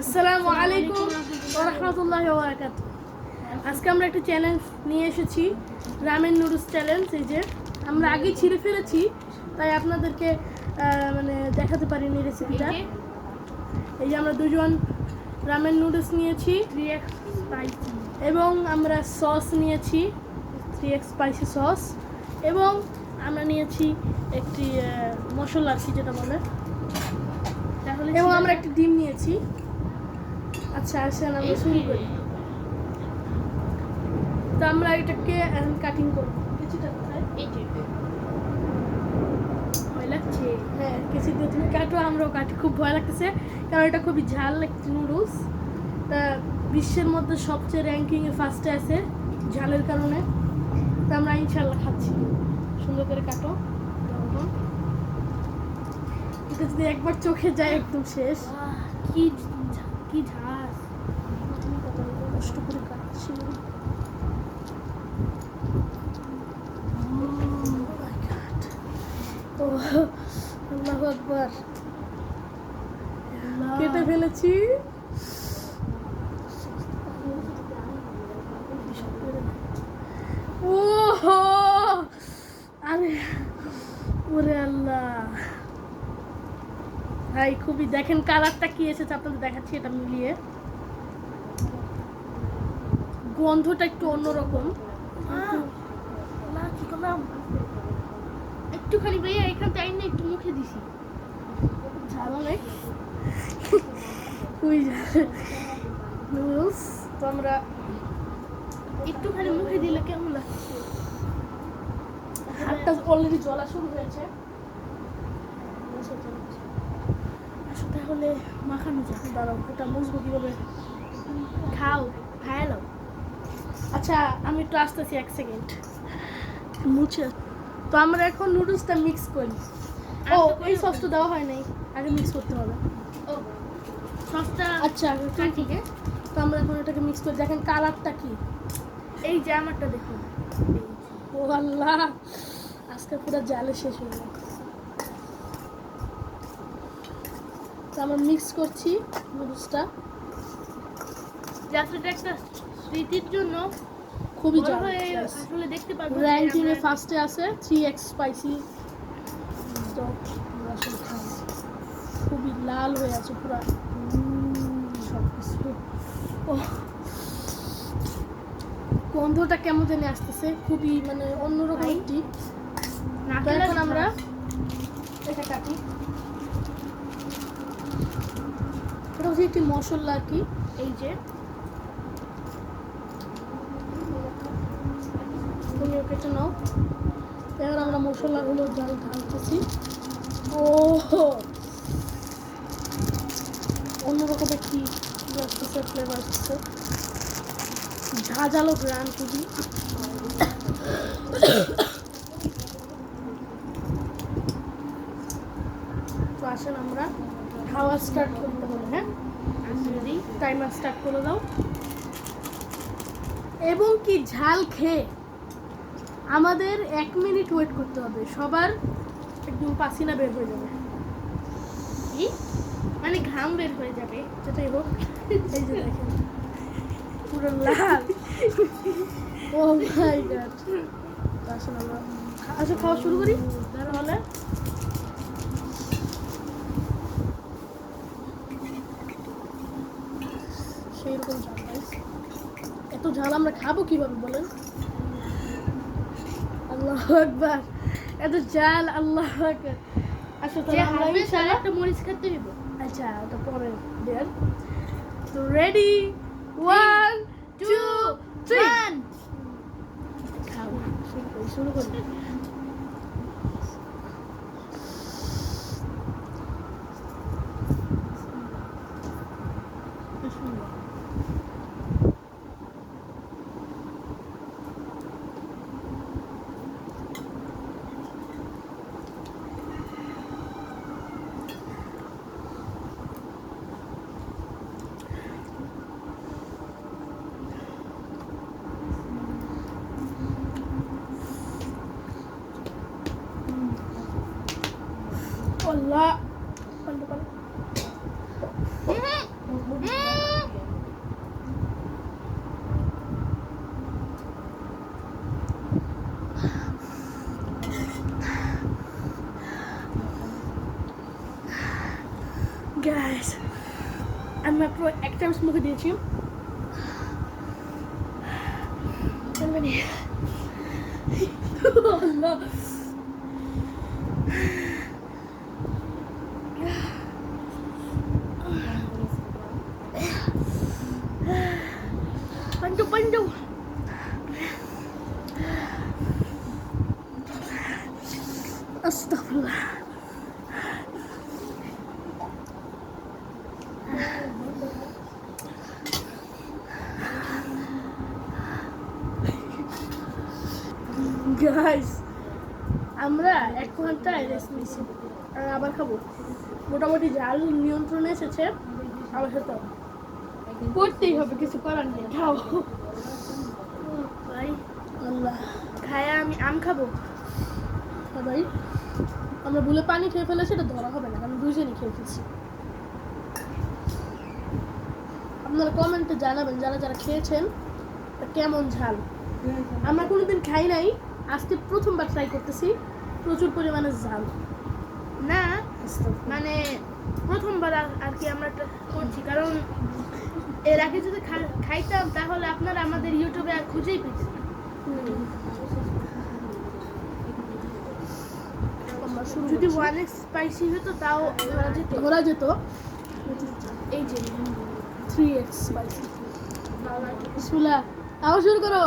আসসালামু আলাইকুম রহমতুল্লাহ বারাকাত আজকে আমরা একটা চ্যালেঞ্জ নিয়ে এসেছি রামেন নুডলস চ্যালেঞ্জ এই যে আমরা আগে ছিঁড়ে ফেলেছি তাই আপনাদেরকে মানে দেখাতে পারিনি রেসিপিটা এই যে। আমরা দুজন রামেন নুডলস নিয়েছি। এবং আমরা সস নিয়েছি থ্রি এক্স স্পাইসি সস এবং আমরা নিয়েছি একটি মশলা আর কি যেটা বলে। তাহলে এবং আমরা একটি ডিম নিয়েছি। আচ্ছা আসেন আমরা শুরু করি। তো আমরা এটাকে কাটিং করব। কিছুটা কোথায়? ভয় লাগছে? হ্যাঁ কিছু দিয়ে তুমি কাটো আমরাও কাটি। খুব ভয় লাগতেছে কারণ এটা খুবই ঝাল একটি নুডলস তা বিশ্বের মধ্যে সবচেয়ে র্যাঙ্কিংয়ে ফার্স্টে আছে ঝালের কারণে। তা আমরা ইনশাল্লাহ খাচ্ছি। সুন্দর করে কাটো। এটা যদি একবার চোখে যায় একদম শেষ। কি কি ঝাঁস কষ্ট করে কাটছি। ও আল্লাহু আকবার। কেটে ফেলেছি। ও আরে ওরে আল্লাহ। ভাই খুবই দেখেন কালারটা কি এসেছে আপনাদের দেখাচ্ছি এটা মিলিয়ে। গন্ধটা একটু অন্যরকম। একটুখানি ভাইয়া এখান টাইম না একটু মুখে দিছি। ঝাল নুডলস তো আমরা একটুখানি মুখে দিলে কেমন লাগছে হাতটা অলরেডি জ্বলা শুরু হয়েছে। তাহলে মাখানো যাক। দাঁড়াও এটা মুছবো কীভাবে? খাও খায়ালো আচ্ছা আমি একটু আসতেছি এক সেকেন্ড মুছে। তো আমরা এখন নুডলসটা মিক্স করি। ও এই সসটা দেওয়া হয় নাই। আগে মিক্স করতে হবে। সসটা আচ্ছা ঠিক আছে তো আমরা এখন এটাকে মিক্স করে। দেখেন কালারটা কি? এই যে আমারটা দেখুন। ও আল্লাহ! আজকে পুরো জালে শেষ হয়ে গেল। তো আমরা মিক্স করছি নুডলসটা যাত্রাটা একটা স্মৃতির জন্য খুবই আসলে দেখতে পারব ফার্স্টে আছে থ্রি এক্স স্পাইসি তো। খুবই লাল হয়ে আছে পুরো। সব কিছু ও গন্ধটা কেমন জানি আসতেছে খুবই মানে অন্যরকম একটি। এখন আমরা এটা কাটি। এটা হচ্ছে একটি মশলা আর কি। এই যে। তুমিও কেটে নাও। এবার আমরা মশলাগুলো জল ঢালতেছি। ও অন্যরকম একটি আসতেছে ফ্লেভার আসতেছে। ঝাঁঝালো গ্রান খুবই তো আসেন আমরা খাওয়া স্টার্ট করতে হবে হ্যাঁ? টাইমার স্টার্ট করে দাও। এবং কি ঝাল খেয়ে আমাদের এক মিনিট ওয়েট করতে হবে। সবার একদম পাসিনা বের হয়ে যাবে। কি? মানে ঘাম বের হয়ে যাবে যেটাই হোক। এই যে দেখেন পুরো লাল। ও মাই গড আসলে আমরা আচ্ছা খাওয়া শুরু করি? তাহলে। সেই রকম ঝাল এত ঝাল আমরা খাব কীভাবে বলেন? আল্লাহ আকবার এত ঝাল আল্লাহ আকবার আচ্ছা যে তাহলে আমরা হারবে তার ইনশাআল্লাহ একটা মরিচ খেতে হইব আচ্ছা ওটা পরে দেন তো ready one two three One. খাও শুরু করি Allah, Depan, bukan? Guys, I'm at my active smoke did you? I'm ready. oh no. আস্তাগফিরুল্লাহ গাইস আমরা এক ঘন্টায় রেস্ট নিয়েছি। আর আবার খাব। মোটামুটি জাল নিয়ন্ত্রণে এসেছে আবার সাথে করতেই হবে কিছু করার নেই। খাও। আল্লাহ। খায়া আমি আম খাব? হ্যাঁ আমরা ভুলে পানি খেয়ে ফেলে সেটা ধরা হবে না, কারণ দুইজনই খেয়ে ফেলছি। আপনারা কমেন্টে জানাবেন যারা যারা খেয়েছেন কেমন ঝাল। আমরা কোনোদিন খাই নাই, আজকে প্রথমবার ট্রাই করতেছি, প্রচুর পরিমাণে ঝাল। না মানে প্রথমবার আর- কি আমরা করছি, কারণ এর আগে যদি খাইতাম, তাহলে আপনারা আমাদের ইউটিউবে আর খুঁজেই পেতেন না। আমরা শুরু যদি। ওয়ান এক্স স্পাইসি হতো তাও ধরা যেত। ধরা যেত। এই যে থ্রি এক্স স্পাইসি বিসমিল্লাহ। আবার শুরু করো।